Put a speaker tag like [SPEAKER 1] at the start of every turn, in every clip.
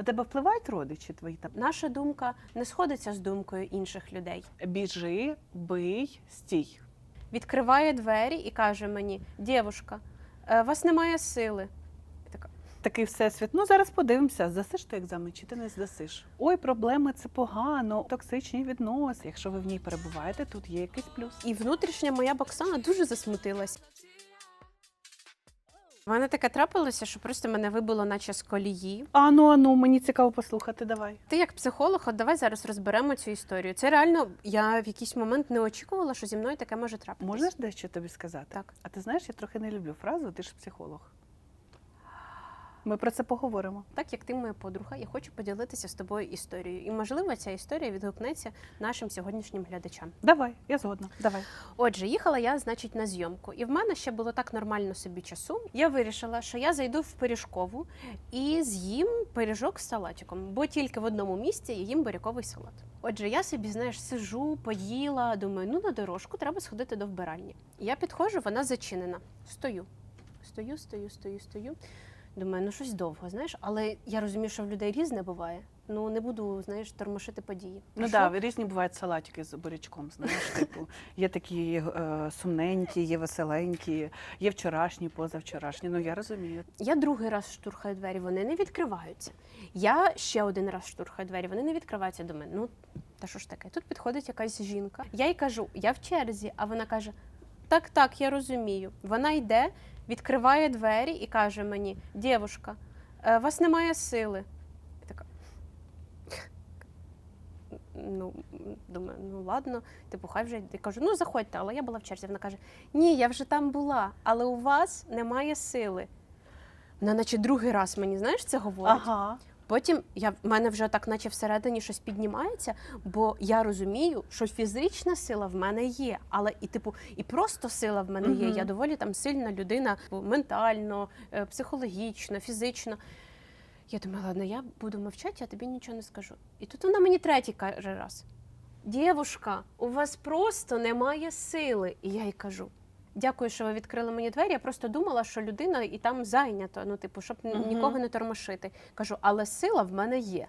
[SPEAKER 1] На тебе впливають родичі твої там?
[SPEAKER 2] Наша думка не сходиться з думкою інших людей.
[SPEAKER 1] Біжи, бий, стій.
[SPEAKER 2] Відкриває двері і каже мені: Дівушка, е, у вас немає сили.
[SPEAKER 1] Такий всесвіт. Ну зараз подивимося, здасиш ти екзамен чи ти не здасиш. Ой, проблеми це погано, токсичні відносини. Якщо ви в ній перебуваєте, тут є якийсь плюс.
[SPEAKER 2] І внутрішня моя Боксана дуже засмутилась. У мене таке трапилося, що просто мене вибило, наче з колії.
[SPEAKER 1] Ану, ану, мені цікаво послухати. Давай.
[SPEAKER 2] Ти як психолог, от давай зараз розберемо цю історію. Це реально я в якийсь момент не очікувала, що зі мною таке може трапитися.
[SPEAKER 1] Можеш дещо тобі сказати?
[SPEAKER 2] Так.
[SPEAKER 1] А ти знаєш, я трохи не люблю фразу Ти ж психолог. Ми про це поговоримо.
[SPEAKER 2] Так як ти моя подруга, я хочу поділитися з тобою історією. І можливо, ця історія відгукнеться нашим сьогоднішнім глядачам.
[SPEAKER 1] Давай, я згодна. Давай.
[SPEAKER 2] Отже, їхала я, значить, на зйомку, і в мене ще було так нормально собі часу. Я вирішила, що я зайду в пиріжкову і з'їм пиріжок з салатиком, бо тільки в одному місці я їм буряковий салат. Отже, я собі, знаєш, сижу, поїла, думаю, ну на дорожку треба сходити до вбиральні. Я підходжу, вона зачинена. Стою. Стою, стою, стою, стою. Думаю, ну щось довго, знаєш, але я розумію, що в людей різне буває. Ну не буду, знаєш, тормошити події.
[SPEAKER 1] Ну так, да, різні бувають салатики з бурячком. Знаєш, типу, є такі е, сумненькі, є веселенькі, є вчорашні, позавчорашні. Ну я розумію.
[SPEAKER 2] Я другий раз штурхаю двері, вони не відкриваються. Я ще один раз штурхаю двері, вони не відкриваються до мене. Ну, та що ж таке? Тут підходить якась жінка. Я їй кажу, я в черзі, а вона каже: Так, так, я розумію. Вона йде, відкриває двері і каже мені: Дівушка, е, у вас немає сили. Я така. Ну, думаю, ну ладно, типу, хай вже я кажу, ну заходьте, але я була в черзі. Вона каже: Ні, я вже там була, але у вас немає сили. Вона, наче другий раз мені, знаєш, це говорить.
[SPEAKER 1] Ага.
[SPEAKER 2] Потім я в мене вже так, наче всередині щось піднімається, бо я розумію, що фізична сила в мене є, але і типу, і просто сила в мене є. Я доволі там сильна людина ментально, е, психологічно, фізично. Я думаю, ладно, я буду мовчати, я тобі нічого не скажу. І тут вона мені третій каже раз: Дівушка, у вас просто немає сили. І я їй кажу. Дякую, що ви відкрили мені двері. Я просто думала, що людина і там зайнята. Ну, типу, щоб
[SPEAKER 1] Мгм.
[SPEAKER 2] нікого не тормошити. Кажу, але сила в мене є.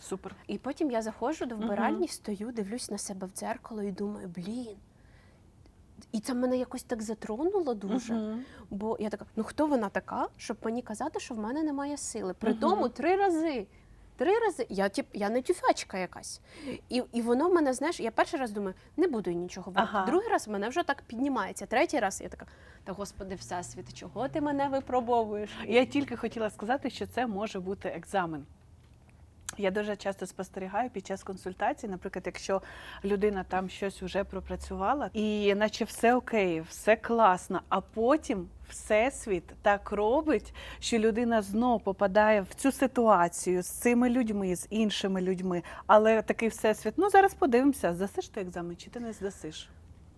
[SPEAKER 1] Супер.
[SPEAKER 2] І потім я заходжу до вбиральні, стою, дивлюсь на себе в дзеркало і думаю, блін. І це мене якось так затронуло дуже.
[SPEAKER 1] Мгм.
[SPEAKER 2] Бо я така, ну хто вона така, щоб мені казати, що в мене немає сили? При тому три рази. Три рази я тип, я не тюфячка якась. І, і воно в мене, знаєш, я перший раз думаю, не буду нічого говорити.
[SPEAKER 1] Ага.
[SPEAKER 2] Другий раз мене вже так піднімається. Третій раз я така, та господи, всесвіт, чого ти мене випробовуєш?
[SPEAKER 1] Я тільки хотіла сказати, що це може бути екзамен. Я дуже часто спостерігаю під час консультацій, наприклад, якщо людина там щось вже пропрацювала, і наче все окей, все класно, а потім всесвіт так робить, що людина знов попадає в цю ситуацію з цими людьми, з іншими людьми. Але такий всесвіт, ну зараз подивимося, здасиш ти екзамен чи ти не здасиш.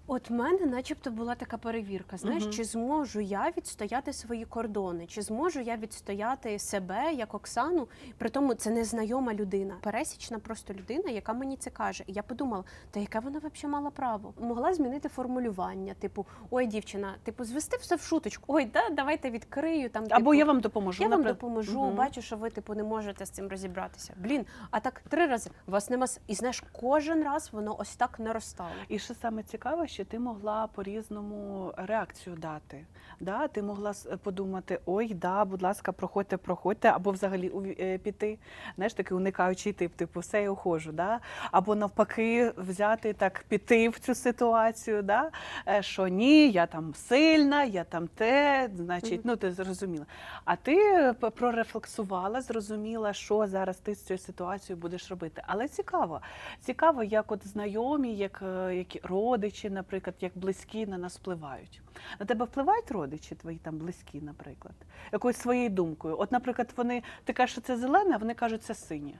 [SPEAKER 2] От в мене, начебто, була така перевірка. Знаєш, чи зможу я відстояти свої кордони, чи зможу я відстояти себе як Оксану? При тому це незнайома людина, пересічна просто людина, яка мені це каже. І я подумала, та яке вона взагалі мала право? Могла змінити формулювання, типу, ой, дівчина, типу, звести все в шуточку. Ой, да, давайте відкрию там.
[SPEAKER 1] Або
[SPEAKER 2] типу,
[SPEAKER 1] я вам допоможу.
[SPEAKER 2] я вам
[SPEAKER 1] наприклад.
[SPEAKER 2] допоможу,
[SPEAKER 1] Мгм.
[SPEAKER 2] бачу, що ви типу не можете з цим розібратися. Блін, а так три рази вас нема і знаєш, кожен раз воно ось так наростало.
[SPEAKER 1] І що саме цікаве, що ти могла по-різному реакцію дати. Да? Ти могла подумати, ой, да, будь ласка, проходьте, проходьте, або взагалі е, піти. Знаєш, такий уникаючий тип, типу, все я ухожу. Да? Або навпаки, взяти так, піти в цю ситуацію, да? е, що ні, я там сильна, я там те, значить, ну ти зрозуміла. А ти прорефлексувала, зрозуміла, що зараз ти з цією ситуацією будеш робити. Але цікаво, цікаво, як от знайомі, як, е, як родичі, наприклад, як близькі на нас впливають. На тебе впливають родичі твої там близькі, наприклад, якоюсь своєю думкою. От, наприклад, вони ти кажеш, що це зелене, а вони кажуть, це синє.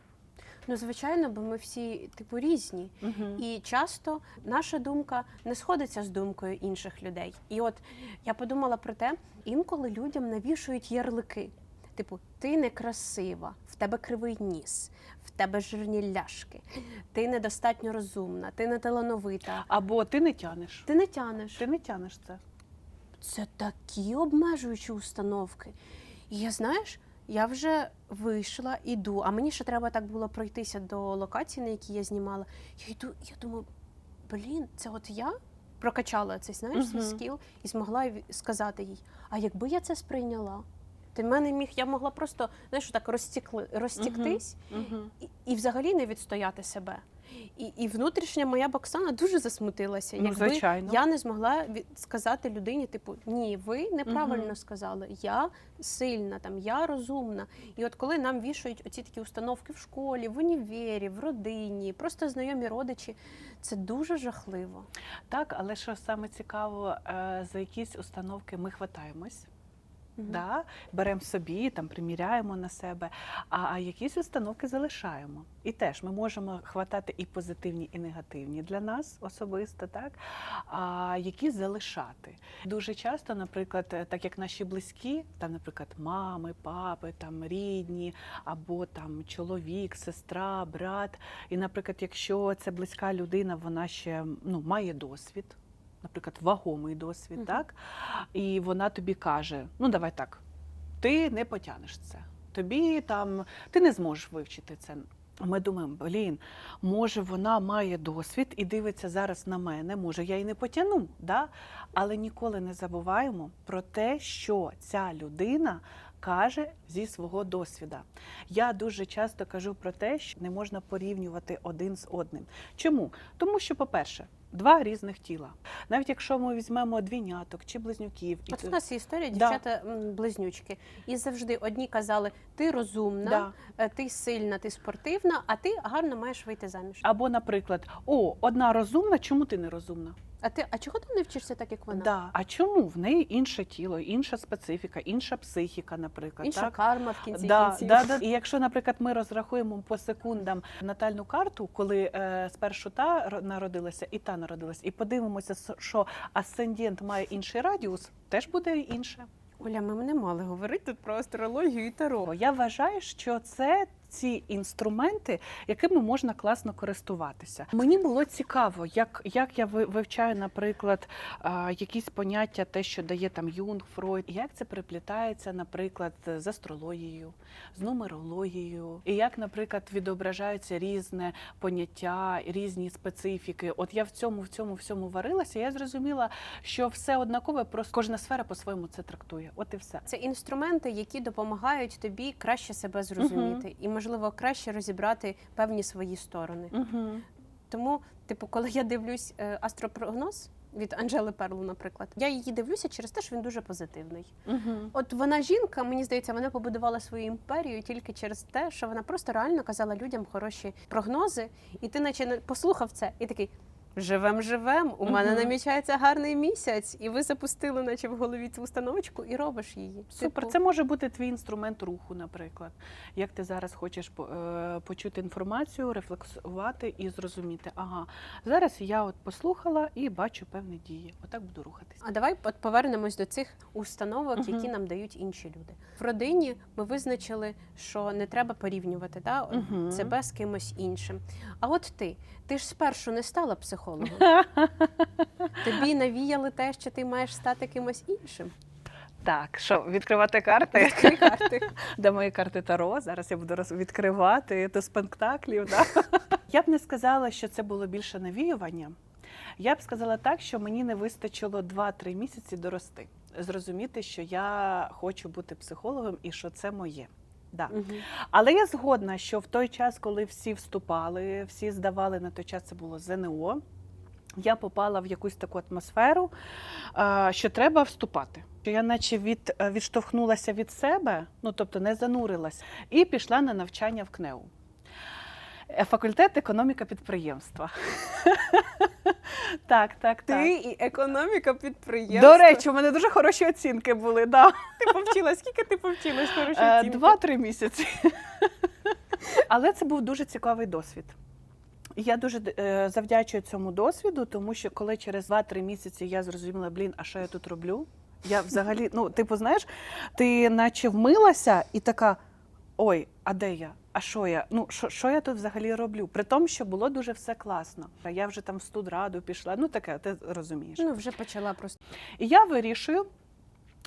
[SPEAKER 2] Ну, звичайно, бо ми всі типу різні.
[SPEAKER 1] Угу.
[SPEAKER 2] І часто наша думка не сходиться з думкою інших людей. І от я подумала про те, інколи людям навішують ярлики. Типу, ти некрасива, в тебе кривий ніс, в тебе жирні ляшки, ти недостатньо розумна, ти не талановита,
[SPEAKER 1] Або ти не тянеш.
[SPEAKER 2] ти не тянеш.
[SPEAKER 1] Ти не тянеш це.
[SPEAKER 2] Це такі обмежуючі установки. І я знаєш, Я вже вийшла, іду, а мені ще треба так було пройтися до локації, на якій я знімала. Я йду, я думаю, блін, це от я прокачала цей знаєш, свій
[SPEAKER 1] Мгм.
[SPEAKER 2] скіл і змогла сказати їй: а якби я це сприйняла, ти мене міг, я могла просто знаєш, так розтікли, розтіктись
[SPEAKER 1] Угу.
[SPEAKER 2] і, і взагалі не відстояти себе. І, і внутрішня моя Боксана дуже засмутилася.
[SPEAKER 1] Ну,
[SPEAKER 2] якби
[SPEAKER 1] звичайно.
[SPEAKER 2] я не змогла сказати людині, типу, ні, ви неправильно
[SPEAKER 1] Мгм.
[SPEAKER 2] сказали. Я сильна, там я розумна. І от коли нам вішають оці такі установки в школі, в універі, в родині, просто знайомі родичі, це дуже жахливо.
[SPEAKER 1] Так, але що саме цікаво, е, за якісь установки ми хватаємось.
[SPEAKER 2] Мгм.
[SPEAKER 1] Да, беремо собі, там приміряємо на себе, а, а якісь установки залишаємо. І теж ми можемо хватати і позитивні, і негативні для нас особисто, так а які залишати. Дуже часто, наприклад, е, так як наші близькі, там, наприклад, мами, папи, там рідні, або там чоловік, сестра, брат. І, наприклад, якщо це близька людина, вона ще ну, має досвід. Наприклад, вагомий досвід,
[SPEAKER 2] Мгм.
[SPEAKER 1] так? І вона тобі каже: ну давай так, ти не потягнеш це. Тобі там ти не зможеш вивчити це. Ми думаємо, блін, може вона має досвід і дивиться зараз на мене, може я й не потягну, да? але ніколи не забуваємо про те, що ця людина каже зі свого досвіда. Я дуже часто кажу про те, що не можна порівнювати один з одним. Чому? Тому що, по-перше, два різних тіла. Навіть якщо ми візьмемо двійняток чи близнюків, і
[SPEAKER 2] От у нас є історія,
[SPEAKER 1] Да.
[SPEAKER 2] дівчата близнючки. І завжди одні казали: ти розумна,
[SPEAKER 1] Да.
[SPEAKER 2] е, ти сильна, ти спортивна, а ти гарно маєш вийти заміж.
[SPEAKER 1] Або, наприклад, о, одна розумна, чому ти не розумна?
[SPEAKER 2] А ти, а чого ти не вчишся так, як вона?
[SPEAKER 1] Да. А чому в неї інше тіло, інша специфіка, інша психіка, наприклад.
[SPEAKER 2] Інша
[SPEAKER 1] так?
[SPEAKER 2] карма в кінці
[SPEAKER 1] Да,
[SPEAKER 2] кінців.
[SPEAKER 1] да, да. І якщо, наприклад, ми розрахуємо по секундам натальну карту, коли е, спершу та народилася і та народилася, і подивимося, що асцендент має інший радіус, теж буде інше.
[SPEAKER 2] Оля, ми не мали говорити про астрологію і таро.
[SPEAKER 1] Я вважаю, що це ці інструменти, якими можна класно користуватися. Мені було цікаво, як, як я ви- вивчаю, наприклад, якісь поняття, те, що дає там Юнг, Фройд, як це приплітається, наприклад, з астрологією, з нумерологією, і як, наприклад, відображаються різне поняття, різні специфіки. От я в цьому, в цьому всьому варилася. Я зрозуміла, що все однакове, просто кожна сфера по-своєму це трактує. От і все.
[SPEAKER 2] Це інструменти, які допомагають тобі краще себе зрозуміти і, можливо, краще розібрати певні свої сторони.
[SPEAKER 1] Угу.
[SPEAKER 2] Тому, типу, коли я дивлюсь е, астропрогноз від Анжели Перлу, наприклад, я її дивлюся через те, що він дуже позитивний.
[SPEAKER 1] Угу.
[SPEAKER 2] От вона жінка, мені здається, вона побудувала свою імперію тільки через те, що вона просто реально казала людям хороші прогнози, і ти, наче послухав це, і такий. Живем, живем. У мене намічається гарний місяць, і ви запустили, наче в голові цю установочку, і робиш її.
[SPEAKER 1] Супер,
[SPEAKER 2] Типу,
[SPEAKER 1] це може бути твій інструмент руху, наприклад. Як ти зараз хочеш е, почути інформацію, рефлексувати і зрозуміти, ага, зараз я от послухала і бачу певні дії. Отак буду рухатись.
[SPEAKER 2] А давай от повернемось до цих установок, які нам дають інші люди. В родині ми визначили, що не треба порівнювати да, себе з кимось іншим. А от ти, ти ж спершу не стала психологом. Тобі навіяли те, що ти маєш стати кимось іншим.
[SPEAKER 1] Так, що відкривати карти?
[SPEAKER 2] Відкрий карти.
[SPEAKER 1] Де мої карти Таро? Зараз я буду відкривати до спектаклів. Да? Я б не сказала, що це було більше навіювання. Я б сказала так, що мені не вистачило 2-3 місяці дорости, зрозуміти, що я хочу бути психологом і що це моє. Да.
[SPEAKER 2] Мгм.
[SPEAKER 1] Але я згодна, що в той час, коли всі вступали, всі здавали на той час, це було ЗНО. Я попала в якусь таку атмосферу, що треба вступати. Я наче від, е, відштовхнулася від себе, ну тобто не занурилась, і пішла на навчання в КНЕУ. Е, Факультет економіка підприємства. Так, так, так.
[SPEAKER 2] Ти і економіка підприємства.
[SPEAKER 1] До речі, у мене дуже хороші оцінки були. Да.
[SPEAKER 2] ти повчила. Скільки ти повчилась хороші
[SPEAKER 1] Е,
[SPEAKER 2] оцінки?
[SPEAKER 1] Два-три місяці. Але це був дуже цікавий досвід. І Я дуже е, завдячую цьому досвіду, тому що коли через 2-3 місяці я зрозуміла, блін, а що я тут роблю? Я взагалі, ну, типу, знаєш, ти наче вмилася і така: ой, а де я? А що я? Ну, що, що я тут взагалі роблю? При тому, що було дуже все класно. А Я вже там в студраду пішла. Ну таке, ти розумієш.
[SPEAKER 2] Ну, вже почала просто.
[SPEAKER 1] І я вирішую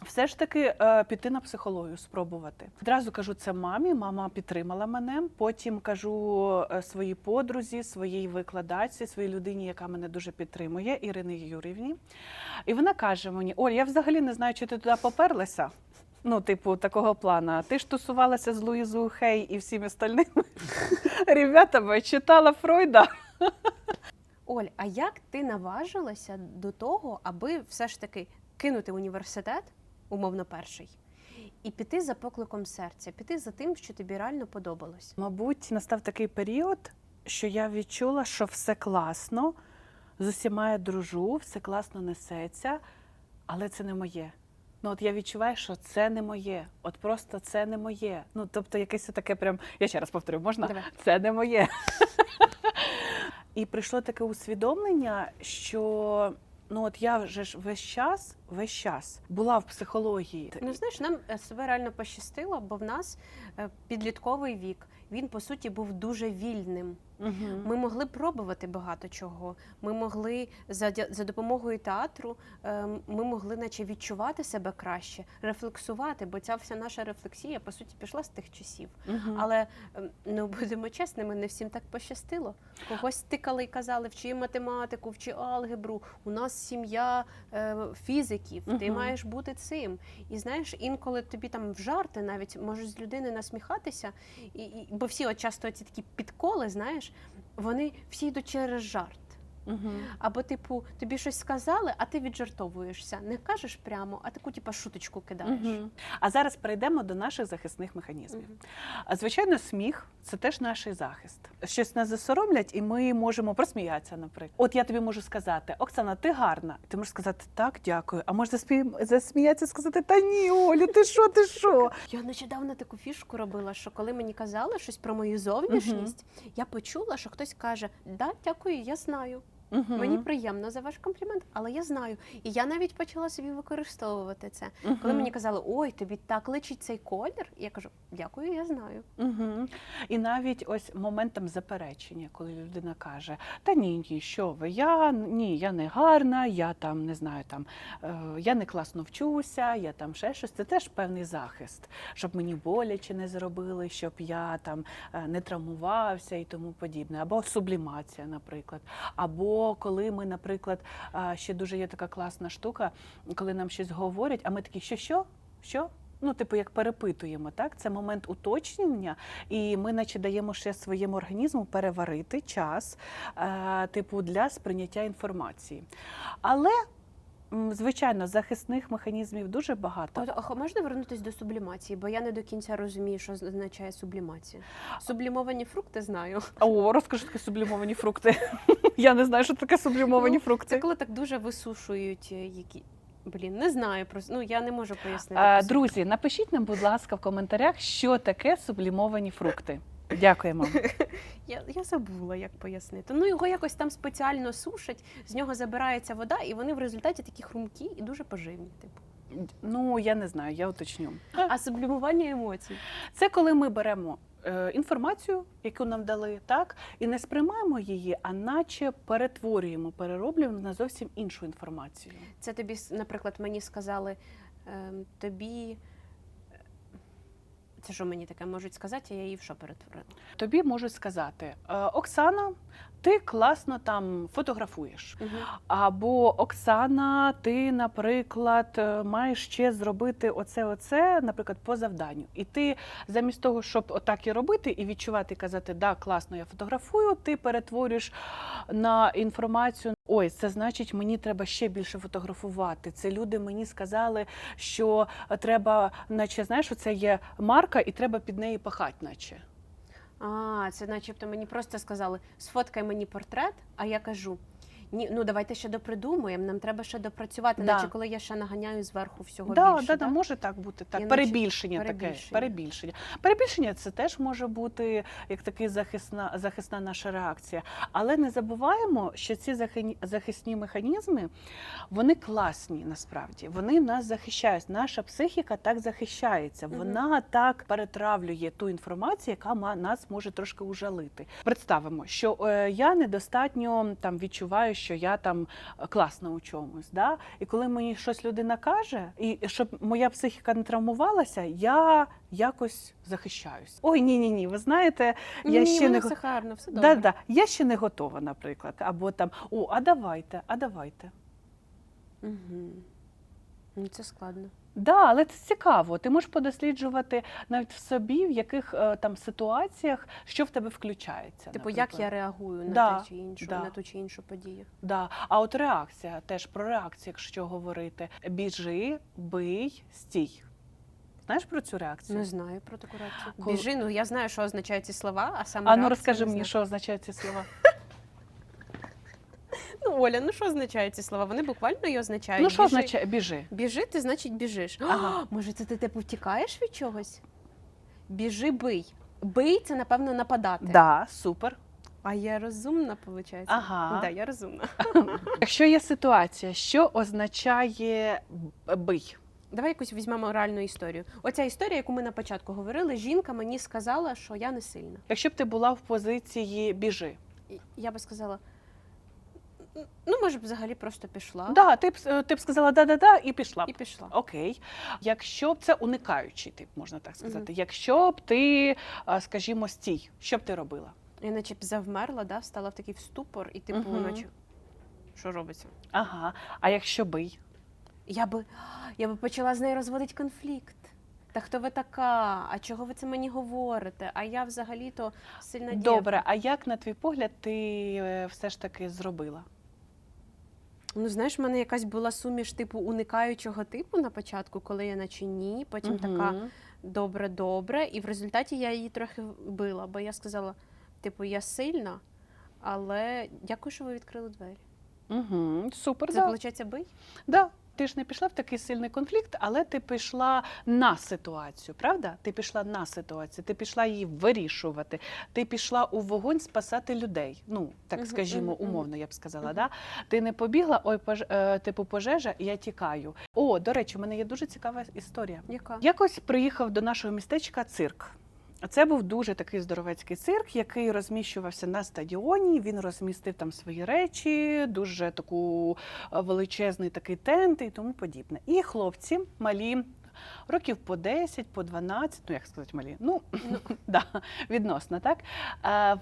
[SPEAKER 1] Все ж таки е, піти на психологію, спробувати. Одразу кажу це мамі. Мама підтримала мене. Потім кажу е, своїй подрузі, своїй викладачці, своїй людині, яка мене дуже підтримує, Ірині Юрівні. І вона каже мені: Оль, я взагалі не знаю, чи ти туди поперлася. Ну, типу, такого плана. Ти ж тусувалася з Луїзою Хей і всіми остальними ребятами, читала Фройда.
[SPEAKER 2] Оль, а як ти наважилася до того, аби все ж таки кинути університет, умовно перший, і піти за покликом серця, піти за тим, що тобі реально подобалось?
[SPEAKER 1] Мабуть, настав такий період, що я відчула, що все класно, з усіма я дружу, все класно несеться, але це не моє. Ну, от я відчуваю, що це не моє. От просто це не моє. Ну, тобто, якесь таке прям. Я ще раз повторю, можна?
[SPEAKER 2] Давай.
[SPEAKER 1] Це не моє. І прийшло таке усвідомлення, що ну от я вже ж весь час, весь час була в психології.
[SPEAKER 2] Ну знаєш, нам е, себе реально пощастило, бо в нас е, підлітковий вік. Він по суті був дуже вільним. Ми могли пробувати багато чого. Ми могли за, за допомогою театру, е, ми могли наче відчувати себе краще, рефлексувати, бо ця вся наша рефлексія по суті пішла з тих часів. Але ем, ну будемо чесними, не всім так пощастило. Когось тикали і казали, вчи математику, вчи алгебру. У нас сім'я е, фізиків, ти маєш бути цим. І знаєш, інколи тобі там в жарти навіть можеш з людини насміхатися, і, і, бо всі от часто ці такі підколи, знаєш, вони всі йдуть через жарт.
[SPEAKER 1] Мгм.
[SPEAKER 2] Або, типу, тобі щось сказали, а ти віджартовуєшся. Не кажеш прямо, а таку, типу, шуточку кидаєш.
[SPEAKER 1] Мгм. А зараз перейдемо до наших захисних механізмів. А звичайно, сміх це теж наш захист. Щось нас засоромлять, і ми можемо просміятися, наприклад. От я тобі можу сказати, Оксана, ти гарна. Ти можеш сказати так, дякую. А можеш засмі... засміятися, сказати Та ні, Олю, ти що, ти що?
[SPEAKER 2] Я нещодавно таку фішку робила, що коли мені казали щось про мою зовнішність, я почула, що хтось каже: Да, дякую, я знаю.
[SPEAKER 1] Мгм.
[SPEAKER 2] Мені приємно за ваш комплімент, але я знаю. І я навіть почала собі використовувати це. Коли мені казали, ой, тобі так личить цей колір, я кажу, дякую, я знаю.
[SPEAKER 1] Угу. І навіть ось моментом заперечення, коли людина каже: Та ні, ні, що ви, я ні, я не гарна, я там не знаю, там е, я не класно вчуся, я там ще щось. Це теж певний захист, щоб мені боляче не зробили, щоб я там е, не травмувався і тому подібне. Або сублімація, наприклад. Або коли ми, наприклад, ще дуже є така класна штука, коли нам щось говорять, а ми такі, що, що? Що? Ну, типу, як перепитуємо, так? Це момент уточнення, і ми, наче, даємо ще своєму організму переварити час, е, типу, для сприйняття інформації. Але, звичайно, захисних механізмів дуже багато.
[SPEAKER 2] От, а можна вернутися до сублімації, бо я не до кінця розумію, що означає сублімація. Сублімовані фрукти знаю.
[SPEAKER 1] О, розкажи такі сублімовані фрукти. Я не знаю, що таке сублімовані
[SPEAKER 2] Ну,
[SPEAKER 1] фрукти.
[SPEAKER 2] Це коли так дуже висушують е, які. Блін, не знаю просто. Ну я не можу пояснити. Просто.
[SPEAKER 1] Друзі, напишіть нам, будь ласка, в коментарях, що таке сублімовані фрукти. Дякуємо.
[SPEAKER 2] Я, я забула, як пояснити. Ну його якось там спеціально сушать, з нього забирається вода, і вони в результаті такі хрумкі і дуже поживні. Типу.
[SPEAKER 1] Ну, я не знаю, я уточню.
[SPEAKER 2] А сублімування емоцій.
[SPEAKER 1] Це коли ми беремо інформацію, яку нам дали, так, і не сприймаємо її, а наче перетворюємо, перероблюємо на зовсім іншу інформацію.
[SPEAKER 2] Це тобі, наприклад, мені сказали, ем, тобі. е, Це що мені таке можуть сказати, я її в що перетворила?
[SPEAKER 1] Тобі можуть сказати: е, Оксана, ти класно там фотографуєш.
[SPEAKER 2] Угу.
[SPEAKER 1] Або Оксана, ти, наприклад, е, маєш ще зробити оце, оце, наприклад, по завданню. І ти замість того, щоб отак і робити, і відчувати, і казати, да, класно, я фотографую, ти перетворюєш на інформацію. Ой, це значить, мені треба ще більше фотографувати. Це люди мені сказали, що треба, наче знаєш, це є марка, і треба під неї пахати, наче.
[SPEAKER 2] А, це начебто мені просто сказали, сфоткай мені портрет, а я кажу. Ні, ну давайте ще допридумуємо, нам треба ще допрацювати,
[SPEAKER 1] Да.
[SPEAKER 2] наче коли я ще наганяю зверху всього
[SPEAKER 1] Да,
[SPEAKER 2] більше.
[SPEAKER 1] да,
[SPEAKER 2] да?
[SPEAKER 1] да, може так бути. Так,
[SPEAKER 2] Я наче-
[SPEAKER 1] перебільшення, таке.
[SPEAKER 2] перебільшення.
[SPEAKER 1] Перебільшення. Перебільшення це теж може бути як такий захисна, захисна наша реакція. Але не забуваємо, що ці захисні, захисні механізми вони класні насправді. Вони нас захищають. Наша психіка так захищається.
[SPEAKER 2] Мгм.
[SPEAKER 1] Вона так перетравлює ту інформацію, яка ма- нас може трошки ужалити. Представимо, що е, я недостатньо там відчуваю вважаю, що я там е, класна у чомусь. Да? І коли мені щось людина каже, і щоб моя психіка не травмувалася, я якось захищаюсь. Ой, ні, ні, ні. Ви знаєте, я
[SPEAKER 2] Ні,
[SPEAKER 1] ще не
[SPEAKER 2] все гарно, все добре.
[SPEAKER 1] да, да, я ще не готова, наприклад. Або там о, а давайте, а давайте.
[SPEAKER 2] Угу. Це складно.
[SPEAKER 1] Да, але це цікаво. Ти можеш подосліджувати навіть в собі, в яких е, там ситуаціях, що в тебе включається.
[SPEAKER 2] Типу,
[SPEAKER 1] наприклад.
[SPEAKER 2] як я реагую на
[SPEAKER 1] Да,
[SPEAKER 2] те чи іншу,
[SPEAKER 1] да.
[SPEAKER 2] на ту чи іншу подію.
[SPEAKER 1] Да. А от реакція, теж про реакцію, якщо говорити: біжи, бий, стій. Знаєш про цю реакцію?
[SPEAKER 2] Не знаю про таку реакцію. Біжи, ну я знаю, що означають ці слова, а саме
[SPEAKER 1] а ну розкажи мені, що означають ці слова.
[SPEAKER 2] Оля, ну що означають ці слова? Вони буквально і означають.
[SPEAKER 1] ну що
[SPEAKER 2] біжи.
[SPEAKER 1] означає біжи?
[SPEAKER 2] Біжи, ти значить біжиш.
[SPEAKER 1] Ага.
[SPEAKER 2] О, може, це ти типу втікаєш від чогось? Біжи, бий. Бий це, напевно, нападати.
[SPEAKER 1] Да, супер.
[SPEAKER 2] А я розумна, виходить.
[SPEAKER 1] Ага.
[SPEAKER 2] Да, я розумна.
[SPEAKER 1] Якщо є ситуація, що означає б- бий?
[SPEAKER 2] Давай якусь візьмемо реальну історію. Оця історія, яку ми на початку говорили, жінка мені сказала, що я не сильна.
[SPEAKER 1] Якщо б ти була в позиції біжи,
[SPEAKER 2] І Я би сказала. Ну, може б, взагалі просто пішла
[SPEAKER 1] да, ти б ти б сказала да-да-да і пішла б.
[SPEAKER 2] і пішла.
[SPEAKER 1] Окей. Якщо б це уникаючий тип, можна так сказати. Якщо б ти, скажімо, стій, що б ти робила?
[SPEAKER 2] Я наче б завмерла, да, встала в такий в ступор, і типу,
[SPEAKER 1] Мгм.
[SPEAKER 2] наче, що робиться?
[SPEAKER 1] Ага. А якщо бий?
[SPEAKER 2] Я би, я би почала з нею розводити конфлікт. Та хто ви така? А чого ви це мені говорите? А я взагалі-то сильна дівка.
[SPEAKER 1] Добре, а як на твій погляд ти е, все ж таки зробила?
[SPEAKER 2] Ну, знаєш, в мене якась була суміш типу уникаючого типу на початку, коли я наче ні, потім така
[SPEAKER 1] Мгм.
[SPEAKER 2] добре, добре. І в результаті я її трохи вбила, бо я сказала: типу, я сильна, але дякую, що ви відкрили двері.
[SPEAKER 1] Угу. Супер,
[SPEAKER 2] Це
[SPEAKER 1] да.
[SPEAKER 2] виходить бий?
[SPEAKER 1] да. Ти ж не пішла в такий сильний конфлікт, але ти пішла на ситуацію, правда? Ти пішла на ситуацію, ти пішла її вирішувати, ти пішла у вогонь спасати людей. Ну, так скажімо, умовно, я б сказала. Да? Ти не побігла, ой, пож... е, типу пожежа, я тікаю. О, до речі, у мене є дуже цікава історія.
[SPEAKER 2] Яка?
[SPEAKER 1] Якось приїхав до нашого містечка цирк. Це був дуже такий здоровецький цирк, який розміщувався на стадіоні. Він розмістив там свої речі, дуже таку е, величезний такий тент і тому подібне. І хлопці малі. Років по 10, по 12, ну як сказати, малі, ну, да, відносно, так?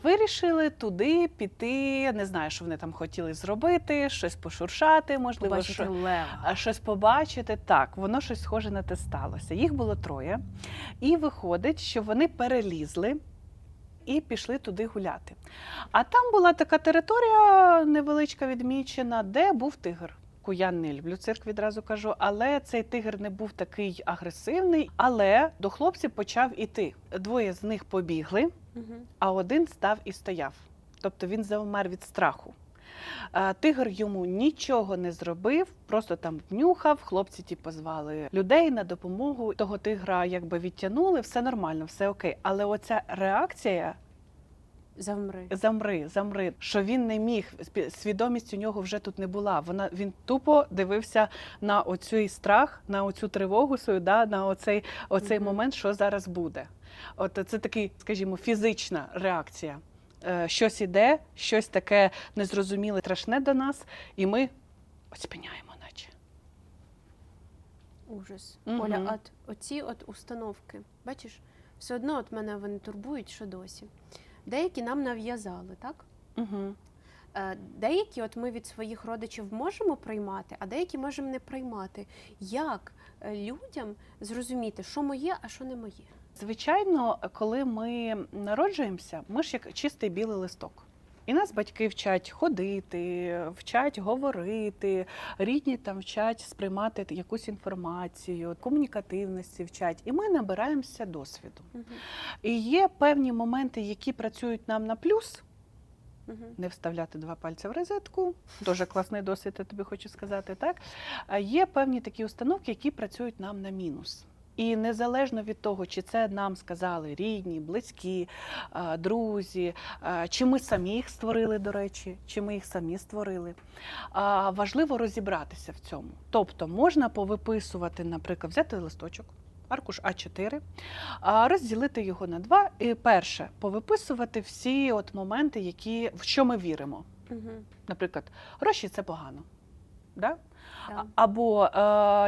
[SPEAKER 1] Вирішили туди піти, не знаю, що вони там хотіли зробити, щось пошуршати, можливо,
[SPEAKER 2] Побачити
[SPEAKER 1] що, щось побачити. Так, воно щось схоже на те сталося. Їх було троє, і виходить, що вони перелізли. І пішли туди гуляти. А там була така територія невеличка відмічена, де був тигр. Ку Я не люблю цирк, відразу кажу, але цей тигр не був такий агресивний. Але до хлопців почав іти. Двоє з них побігли, а один став і стояв. Тобто він завмер від страху. Тигр йому нічого не зробив, просто там внюхав. Хлопці ті позвали людей на допомогу. Того тигра якби відтягнули, все нормально, все окей. Але оця реакція
[SPEAKER 2] Завмри.
[SPEAKER 1] замри, замри, що він не міг, свідомість у нього вже тут не була. Вона він тупо дивився на оцей страх, на оцю тривогу свою, да, на оцей, оцей
[SPEAKER 2] Мгм.
[SPEAKER 1] момент, що зараз буде. От це такий, скажімо, фізична реакція. Е, Щось іде, щось таке незрозуміле, страшне до нас, і ми оціпеняємо, наче.
[SPEAKER 2] Ужас.
[SPEAKER 1] Мгм.
[SPEAKER 2] Оля, от оці от установки, бачиш, все одно от мене вони турбують, що досі. Деякі нам нав'язали, так?
[SPEAKER 1] Угу.
[SPEAKER 2] Деякі от ми від своїх родичів можемо приймати, а деякі можемо не приймати. Як е, людям зрозуміти, що моє, а що не моє?
[SPEAKER 1] Звичайно, коли ми народжуємося, ми ж як чистий білий листок. І нас батьки вчать ходити, вчать говорити, рідні там вчать сприймати якусь інформацію, комунікативності вчать, і ми набираємося досвіду.
[SPEAKER 2] Угу.
[SPEAKER 1] І є певні моменти, які працюють нам на плюс.
[SPEAKER 2] Угу.
[SPEAKER 1] Не вставляти два пальці в розетку. Дуже класний досвід, я тобі хочу сказати. Так А є певні такі установки, які працюють нам на мінус. І незалежно від того, чи це нам сказали рідні, близькі, друзі, чи ми самі їх створили, до речі, чи ми їх самі створили. Важливо розібратися в цьому. Тобто можна повиписувати, наприклад, взяти листочок, аркуш А4, розділити його на два. І перше повиписувати всі от моменти, які в що ми віримо.
[SPEAKER 2] Угу.
[SPEAKER 1] Наприклад, гроші це погано. Да? Або е,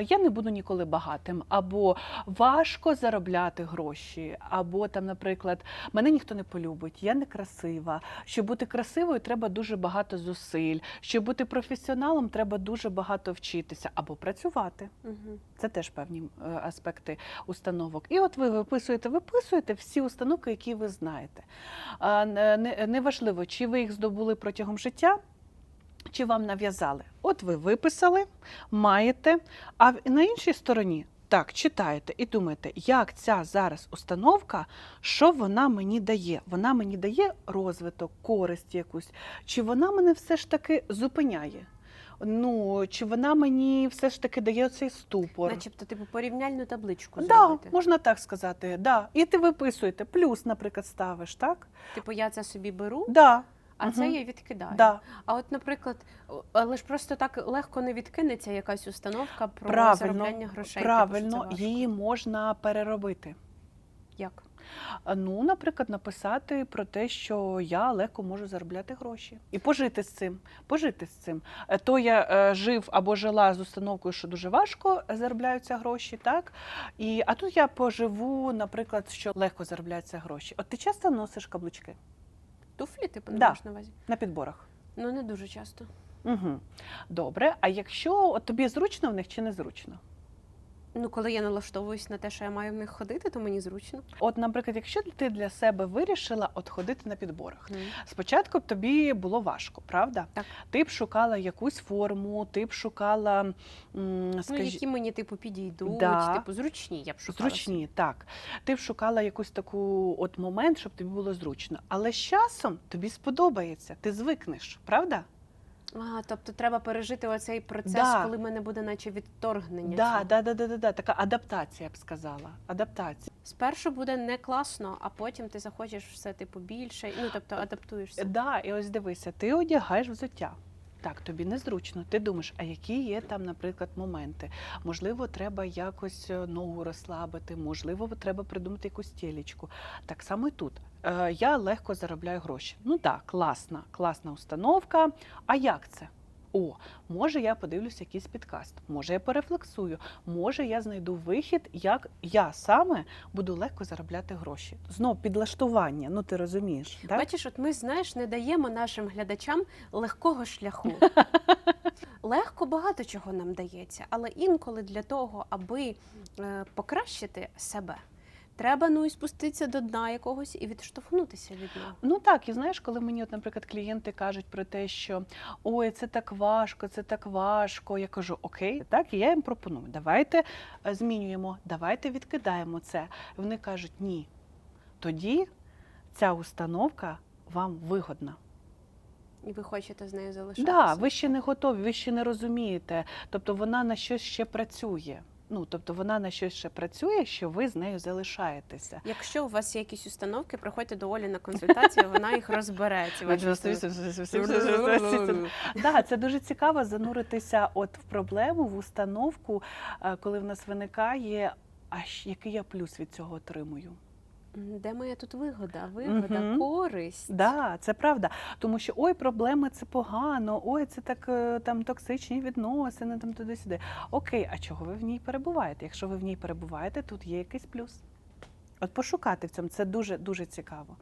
[SPEAKER 1] я не буду ніколи багатим, або важко заробляти гроші, або там, наприклад, мене ніхто не полюбить, я не красива. Щоб бути красивою, треба дуже багато зусиль. Щоб бути професіоналом, треба дуже багато вчитися або працювати.
[SPEAKER 2] Угу.
[SPEAKER 1] Це теж певні е, аспекти установок. І от ви виписуєте, виписуєте всі установки, які ви знаєте. А, не- не- Неважливо, чи ви їх здобули протягом життя. Чи вам нав'язали? От ви виписали, маєте, а на іншій стороні так читаєте і думаєте, як ця зараз установка, що вона мені дає? Вона мені дає розвиток, користь якусь, чи вона мене все ж таки зупиняє? Ну, чи вона мені все ж таки дає цей ступор?
[SPEAKER 2] Начебто, типу, порівняльну табличку
[SPEAKER 1] Да,
[SPEAKER 2] зробити.
[SPEAKER 1] можна так сказати. Да. І ти виписуєте, плюс, наприклад, ставиш, так?
[SPEAKER 2] Типу, я це собі беру,
[SPEAKER 1] Да.
[SPEAKER 2] А це я відкидаю.
[SPEAKER 1] Да.
[SPEAKER 2] А от, наприклад, але ж просто так легко не відкинеться якась установка про
[SPEAKER 1] Правильно,
[SPEAKER 2] заробляння грошей. типу,
[SPEAKER 1] Правильно, її можна переробити.
[SPEAKER 2] Як?
[SPEAKER 1] Ну, наприклад, написати про те, що я легко можу заробляти гроші і пожити з цим. Пожити з цим. Е, То я е, жив або жила з установкою, що дуже важко заробляються гроші, так? І, а тут я поживу, наприклад, що легко заробляються гроші. От ти часто носиш каблучки
[SPEAKER 2] Туфлі, типу, не
[SPEAKER 1] Да.
[SPEAKER 2] маєш на увазі?
[SPEAKER 1] на підборах?
[SPEAKER 2] Ну, не дуже часто.
[SPEAKER 1] Угу. Добре. А якщо от тобі зручно в них чи не зручно?
[SPEAKER 2] Ну, коли я налаштовуюсь на те, що я маю в них ходити, то мені зручно.
[SPEAKER 1] От, наприклад, якщо ти для себе вирішила от ходити на підборах,
[SPEAKER 2] Мгм.
[SPEAKER 1] спочатку б тобі було важко, правда?
[SPEAKER 2] Так.
[SPEAKER 1] Ти б шукала якусь форму, ти б шукала, м,
[SPEAKER 2] Ну, які мені, типу, підійдуть,
[SPEAKER 1] Да.
[SPEAKER 2] типу, зручні, я б шукала.
[SPEAKER 1] зручні, так. Ти б шукала якусь таку от момент, щоб тобі було зручно. Але з часом тобі сподобається, ти звикнеш, правда?
[SPEAKER 2] А, тобто треба пережити оцей процес,
[SPEAKER 1] Да.
[SPEAKER 2] коли в мене буде наче відторгнення.
[SPEAKER 1] Да, да, да, да, да, да, така адаптація, я б сказала. Адаптація.
[SPEAKER 2] Спершу буде не класно, а потім ти захочеш все типу більше. Ну тобто адаптуєшся.
[SPEAKER 1] Да, і ось дивися, ти одягаєш взуття. Так, тобі незручно. Ти думаєш, а які є там, наприклад, моменти? Можливо, треба якось е, ногу розслабити, можливо, треба придумати якусь тілічку. Так само і тут. Е, я легко заробляю гроші. Ну так, класна, класна установка. А як це? О, може, я подивлюся якийсь підкаст, може, я порефлексую, може, я знайду вихід, як я саме буду легко заробляти гроші. Знов підлаштування, ну ти розумієш. Так?
[SPEAKER 2] Бачиш, от ми знаєш, не даємо нашим глядачам легкого шляху. Легко багато чого нам дається, але інколи для того, аби е, покращити себе, треба ну і спуститися до дна якогось і відштовхнутися від нього.
[SPEAKER 1] Ну так, і знаєш, коли мені, от, наприклад, клієнти кажуть про те, що ой, це так важко, це так важко. Я кажу, окей, так, і я їм пропоную. Давайте е, змінюємо, давайте відкидаємо це. Вони кажуть, ні. Тоді ця установка вам вигодна.
[SPEAKER 2] І ви хочете з нею залишатися.
[SPEAKER 1] Да, ви ще не готові, ви ще не розумієте. Тобто вона на щось ще працює. Ну, тобто вона на щось ще працює, що ви з нею залишаєтеся.
[SPEAKER 2] Якщо у вас є якісь установки, приходьте до Олі на консультацію, вона їх розбере.
[SPEAKER 1] Так. Це дуже цікаво зануритися от в проблему, в установку, е, коли в нас виникає, а який я плюс від цього отримую.
[SPEAKER 2] Де моя тут вигода? Вигода,
[SPEAKER 1] Мгм.
[SPEAKER 2] користь.
[SPEAKER 1] Да, це правда. Тому що ой, проблеми це погано, ой, це так е, там токсичні відносини, там туди-сюди. Окей, а чого ви в ній перебуваєте? Якщо ви в ній перебуваєте, тут є якийсь плюс. От пошукати в цьому це дуже дуже цікаво.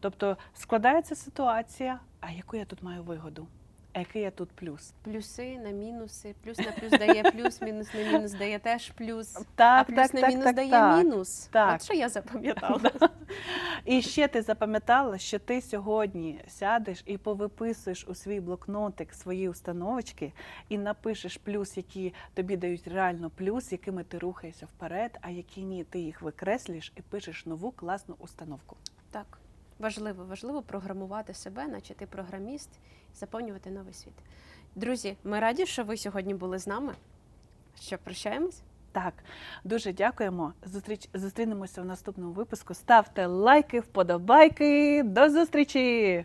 [SPEAKER 1] Тобто складається ситуація, а яку я тут маю вигоду? А який я тут плюс?
[SPEAKER 2] Плюси на мінуси, плюс на плюс дає плюс, мінус на мінус дає теж плюс.
[SPEAKER 1] Так,
[SPEAKER 2] а плюс
[SPEAKER 1] так,
[SPEAKER 2] на
[SPEAKER 1] так,
[SPEAKER 2] мінус
[SPEAKER 1] так,
[SPEAKER 2] дає
[SPEAKER 1] так.
[SPEAKER 2] мінус.
[SPEAKER 1] Так.
[SPEAKER 2] От що я запам'ятала.
[SPEAKER 1] І ще ти запам'ятала, що ти сьогодні сядеш і повиписуєш у свій блокнотик свої установочки і напишеш плюс, які тобі дають реально плюс, якими ти рухаєшся вперед, а які ні, ти їх викреслюєш і пишеш нову класну установку.
[SPEAKER 2] Так, важливо, важливо програмувати себе, наче ти програміст, заповнювати новий світ. Друзі, ми раді, що ви сьогодні були з нами. Що, прощаємось?
[SPEAKER 1] Так, дуже дякуємо. Зустріч зустрінемося в наступному випуску. Ставте лайки, вподобайки. До зустрічі!